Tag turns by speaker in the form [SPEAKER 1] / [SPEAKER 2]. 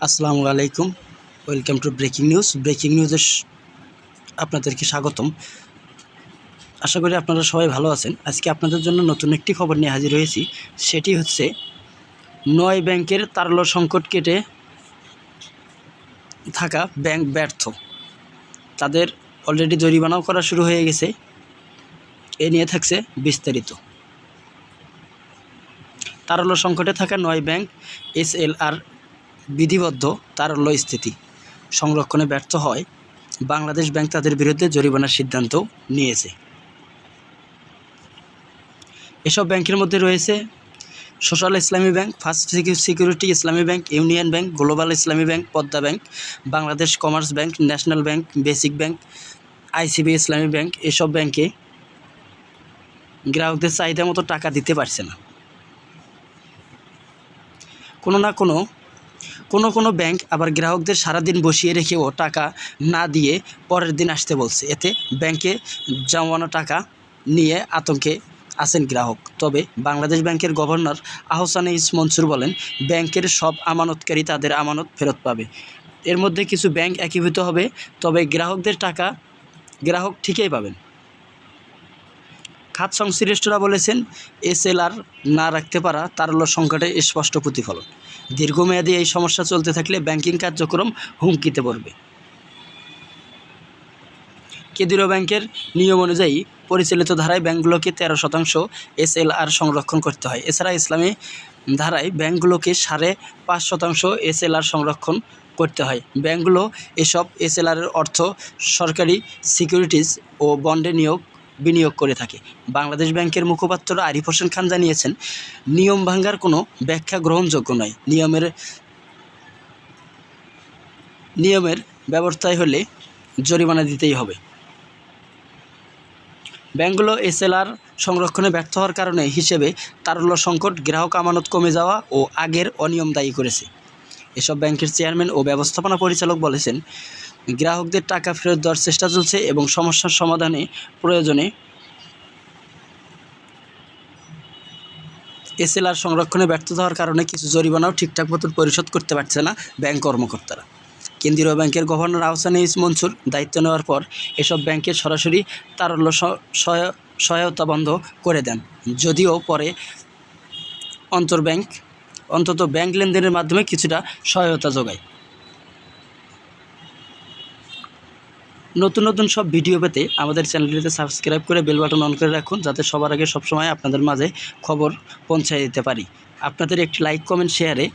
[SPEAKER 1] আসসালামু আলাইকুম। Welcome to breaking news breaking নিউজে আপনাদেরকে স্বাগতম। আশা করি আপনারা সবাই ভালো আছেন। আজকে আপনাদের জন্য নতুন একটি খবর নিয়ে হাজির হয়েছি। সেটি হচ্ছে, নয় ব্যাংকের তারল্য সংকট কেটে থাকা ব্যাংক ব্যর্থ। তাদের অলরেডি জরিমানাও করা শুরু হয়ে গেছে। এ নিয়ে থাকছে বিস্তারিত। তারল্য সংকটে থাকা নয় ব্যাংক, এস বিধিবদ্ধ তারল্য স্থিতি। সংরক্ষণে ব্যর্থ হয়, বাংলাদেশ ব্যাংক তাদের বিরুদ্ধে জরিমানার সিদ্ধান্ত নিয়েছে। এসব ব্যাংকের মধ্যে রয়েছে social Islami bank, first security Islami bank, union bank, global Islami bank, Padma bank, Bangladesh commerce bank, national bank, basic bank, ICB Islami bank. এসব ব্যাংকে গ্রাহকদের চাহিদা মতো টাকা দিতে পারছে না। কোনো না কোনো কোনো কোনো ব্যাংক আবার গ্রাহকদের সারাদিন বসিয়ে রেখেও টাকা না দিয়ে পরের দিন আসতে বলছে। এতে ব্যাংকে জমানো টাকা নিয়ে আতঙ্কে আছেন গ্রাহক। তবে বাংলাদেশ ব্যাংকের গভর্নর আহসান ইস মনসুর বলেন, ব্যাংকের সব আমানতকারী তাদের আমানত ফেরত পাবে। এর মধ্যে কিছু ব্যাংক একীভূত হবে, তবে গ্রাহকদের টাকা গ্রাহক ঠিকই পাবেন। খাত সংশ্লিষ্টরা বলেছেন, এসএলআর না রাখতে পারা তার তারল্য সংকটে স্পষ্ট প্রতিফলন। দীর্ঘমেয়াদী এই সমস্যা চলতে থাকলে ব্যাংকিং কার্যক্রম হুমকিতে পড়বে। কেন্দ্রীয় ব্যাংকের নিয়ম অনুযায়ী পরিচালিত ধারায় ব্যাংকগুলোকে তেরো শতাংশ এসএলআর সংরক্ষণ করতে হয়। এছাড়া ইসলামী ধারায় ব্যাংকগুলোকে সাড়ে পাঁচ শতাংশ এসএলআর সংরক্ষণ করতে হয়। ব্যাংকগুলো এসব এসএলআরের অর্থ সরকারি সিকিউরিটিজ ও বন্ডে নিয়োগ বিনিয়োগ করে থাকে। বাংলাদেশ ব্যাংকের মুখপাত্র আরিফ হোসেন খান জানিয়েছেন, নিয়ম ভাঙ্গার কোনো ব্যাখ্যা গ্রহণযোগ্য নয়। নিয়মের নিয়মের ব্যবস্থায় হলে জরিমানা দিতেই হবে। ব্যাংকগুলো এসএলআর সংরক্ষণে ব্যর্থ হওয়ার কারণে হিসেবে তারল্য সংকট, গ্রাহক আমানত কমে যাওয়া ও আগের অনিয়ম দায়ী করেছে। এসব ব্যাংকের চেয়ারম্যান ও ব্যবস্থাপনা পরিচালক বলেছেন গ্রাহকদের টাকা ফেরত দেওয়ার চেষ্টা চলছে এবং সমস্যার সমাধানে প্রয়োজনে এসএলআর সংরক্ষণে ব্যর্থ হওয়ার কারণে কিছু জরিমানাও ঠিকঠাক মতন পরিশোধ করতে পারছে না ব্যাংক কর্মকর্তারা। কেন্দ্রীয় ব্যাংকের গভর্নর আহসান ইস মনসুর দায়িত্ব নেওয়ার পর এসব ব্যাংকের সরাসরি তারল্য সহায়তা বন্ধ করে দেন। যদিও পরে অন্তর ব্যাংক অন্তত ব্যাংক লেনদেনের মাধ্যমে কিছুটা সহায়তা যোগায়। নতুন নতুন সব ভিডিও পেতে আমাদের চ্যানেলটিতে সাবস্ক্রাইব করে বেল বাটন অন করে রাখুন, যাতে সবার আগে সবসময় আপনাদের মাঝে খবর পৌঁছায় দিতে পারি। আপনাদের একটি লাইক কমেন্ট শেয়ারে